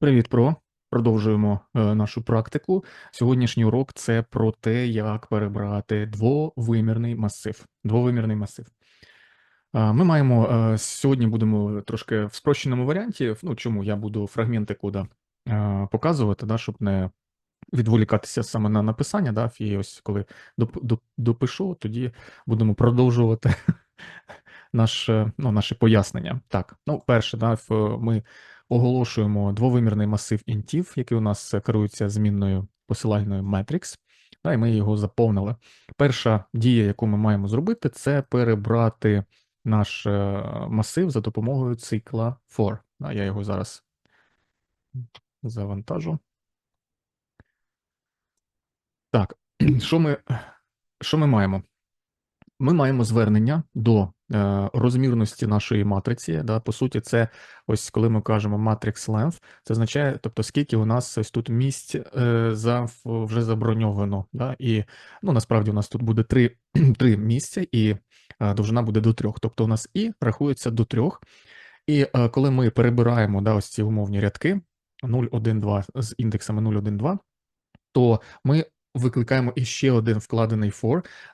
Привіт, про. Продовжуємо е, нашу практику. Сьогоднішній урок це про те, як перебрати двовимірний масив. Двовимірний масив. Е, Ми маємо е, сьогодні будемо трошки в спрощеному варіанті. Ну чому я буду фрагменти кода е, показувати, да, щоб не відволікатися саме на написання. Да, і ось коли доп- доп- допишу, тоді будемо продовжувати наше, ну, наше пояснення. Так, ну, перше, да, ми оголошуємо двовимірний масив інтів, який у нас керується змінною посилальною matrix, да, і ми його заповнили. Перша дія, яку ми маємо зробити, це перебрати наш е, масив за допомогою цикла for. Да, я його зараз завантажу. Так, що ми, що ми маємо? Ми маємо звернення до е, розмірності нашої матриці. Да? По суті, це ось коли ми кажемо matrix length, це означає, тобто, скільки у нас ось тут місць е, за, вже заброньовано. Да? І ну, насправді у нас тут буде три, три місця, і е, довжина буде до трьох. Тобто у нас і рахується до трьох. І е, коли ми перебираємо да, ось ці умовні рядки 0, 1, 2 з індексами 0, 1, 2, то ми викликаємо іще один вкладений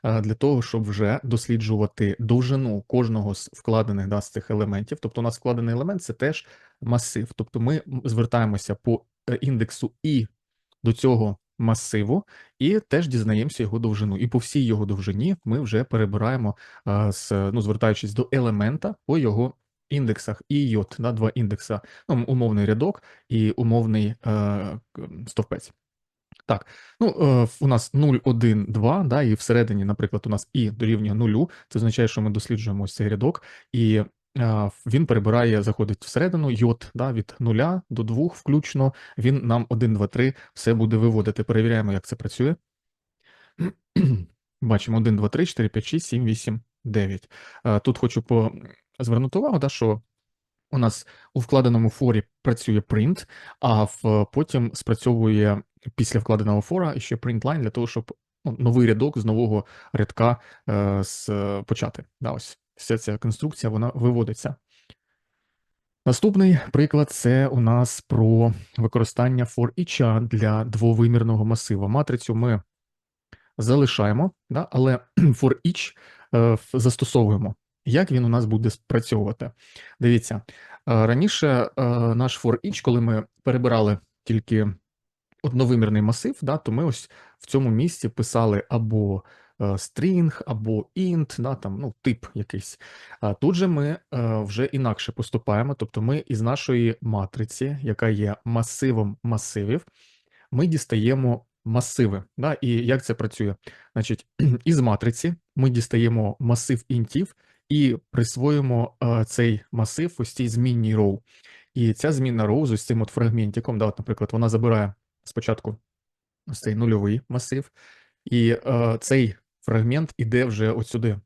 е, для того, щоб вже досліджувати довжину кожного з вкладених да, з цих елементів. Тобто, у нас вкладений елемент це теж масив. Тобто, ми звертаємося по е, індексу і до цього масиву, і теж дізнаємося його довжину. І по всій його довжині ми вже перебираємо, з, ну, звертаючись до елемента по його індексах і йод, да, два індекса, ну, умовний рядок і умовний е, стовпець. Так, ну е, у нас 0, 1, 2, да, і всередині, наприклад, у нас і дорівнює нулю. Це означає, що ми досліджуємо ось цей рядок, і е, він перебирає, заходить всередину, йод да, від 0 до 2 включно. Він нам 1, 2, 3 все буде виводити. Перевіряємо, як це працює. Бачимо 1, 2, 3, 4, 5, 6, 7, 8, 9. Е, Тут хочу по... звернути увагу, да, що у нас у вкладеному форі працює print, а в потім спрацьовує після вкладеного фора ще printline для того, щоб ну, новий рядок з нового рядка е, з, почати. Да, ось вся ця конструкція вона виводиться. Наступний приклад це у нас про використання for each для двовимірного масива. Матрицю ми залишаємо, да, але for each е, застосовуємо. Як він у нас буде спрацьовувати? Дивіться, е, раніше е, наш for each, коли ми перебирали тільки одновимірний масив, да, то ми ось в цьому місці писали або е, string, або int, да, там, ну, тип якийсь. А тут же ми е, вже інакше поступаємо, тобто ми із нашої матриці, яка є масивом масивів, ми дістаємо масиви. Да? І як це працює? Значить, із матриці ми дістаємо масив інтів і присвоїмо е, цей масив ось цій змінній row. І ця змінна row з ось цим от фрагментиком, да, от, наприклад, вона забирає спочатку ось цей нульовий масив, і е, цей фрагмент іде вже от сюди.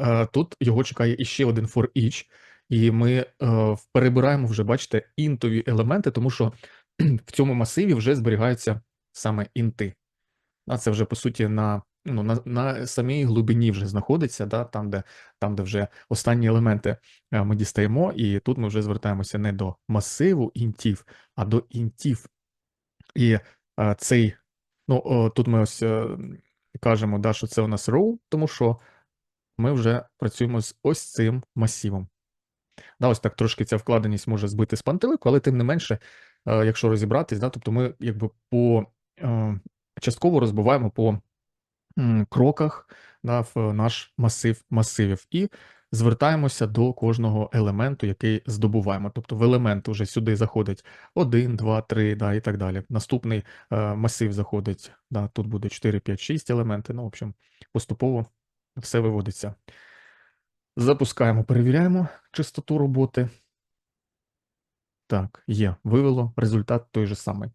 Е, Тут його чекає іще один for each, і ми е, перебираємо вже, бачите, інтові елементи, тому що в цьому масиві вже зберігаються саме інти. А це вже по суті на, ну, на, на самій глибині вже знаходиться, да, там, де, там, де вже останні елементи е, ми дістаємо, і тут ми вже звертаємося не до масиву інтів, а до інтів. І а, цей, ну, о, тут ми ось о, кажемо, да, що це у нас row, тому що ми вже працюємо з ось цим масивом. Да, ось так трошки ця вкладеність може збити з пантелику, але тим не менше, е, якщо розібратись, да, тобто ми якби по е, частково розбиваємо по кроках да, в наш масив масивів і звертаємося до кожного елементу, який здобуваємо. Тобто в елемент вже сюди заходить 1, 2, 3, да, і так далі. Наступний е, масив заходить, да, тут буде 4, 5, 6 елементи. Ну, в общем, поступово все виводиться. Запускаємо, перевіряємо чистоту роботи. Так, є, вивело результат той же самий.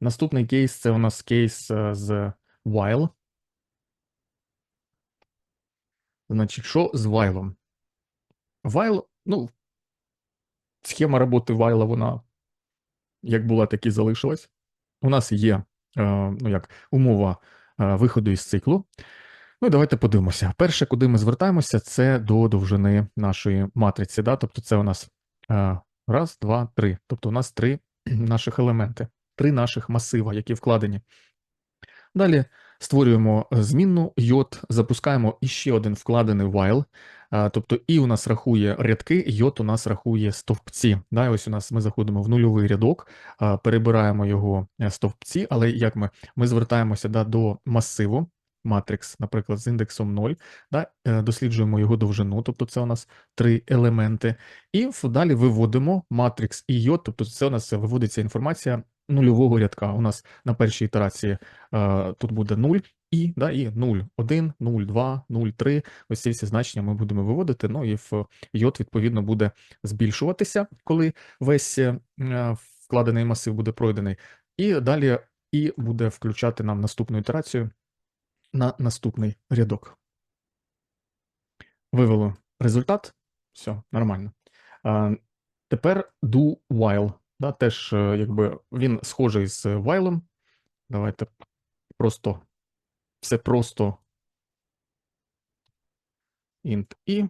Наступний кейс це у нас кейс е, з while. Значить, що з while? While, ну, схема роботи while, вона як була, так і залишилась. У нас є е, ну, як, умова е, виходу із циклу. Ну, і давайте подивимося. Перше, куди ми звертаємося, це до довжини нашої матриці. Да? Тобто, це у нас Е, Раз, два, три. Тобто у нас три наших елементи, три наших масива, які вкладені. Далі створюємо е, змінну йод, запускаємо іще один вкладений while, Тобто і у нас рахує рядки, йод у нас рахує стовпці. Да, Ось у нас ми заходимо в нульовий рядок, перебираємо його е, стовпці, але як ми? Ми звертаємося да, до масиву, матрикс, наприклад, з індексом 0, да, е, досліджуємо його довжину, тобто це у нас три елементи, і далі виводимо матрикс і йод, тобто це у нас виводиться інформація нульового рядка. У нас на першій ітерації е, тут буде 0 і, да, і 0, 1, 0, 2, 0, 3. Ось ці всі значення ми будемо виводити. Ну і в йод, відповідно, буде збільшуватися, коли весь е, вкладений масив буде пройдений. І далі і буде включати нам наступну ітерацію на наступний рядок. Вивело результат. Все, нормально. А, Тепер do while. Да, Теж е, якби він схожий з while. Давайте просто все просто int і.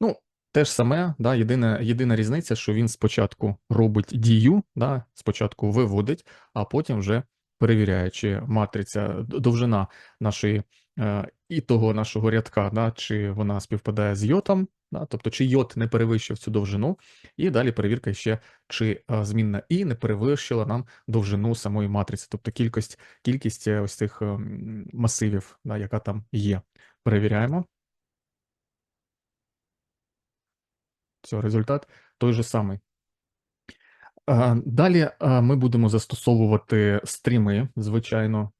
Ну, те ж саме, да, єдина єдина різниця, що він спочатку робить дію, да, спочатку виводить, а потім вже перевіряє, чи матриця довжина нашої е, і того нашого рядка, да, чи вона співпадає з йотом, да, тобто чи йот не перевищив цю довжину, і далі перевірка ще, чи е, змінна і не перевищила нам довжину самої матриці, тобто кількість кількість е, ось цих е, масивів, да, яка там є. Перевіряємо. Все, результат той же самий. Далі ми будемо застосовувати стріми, звичайно,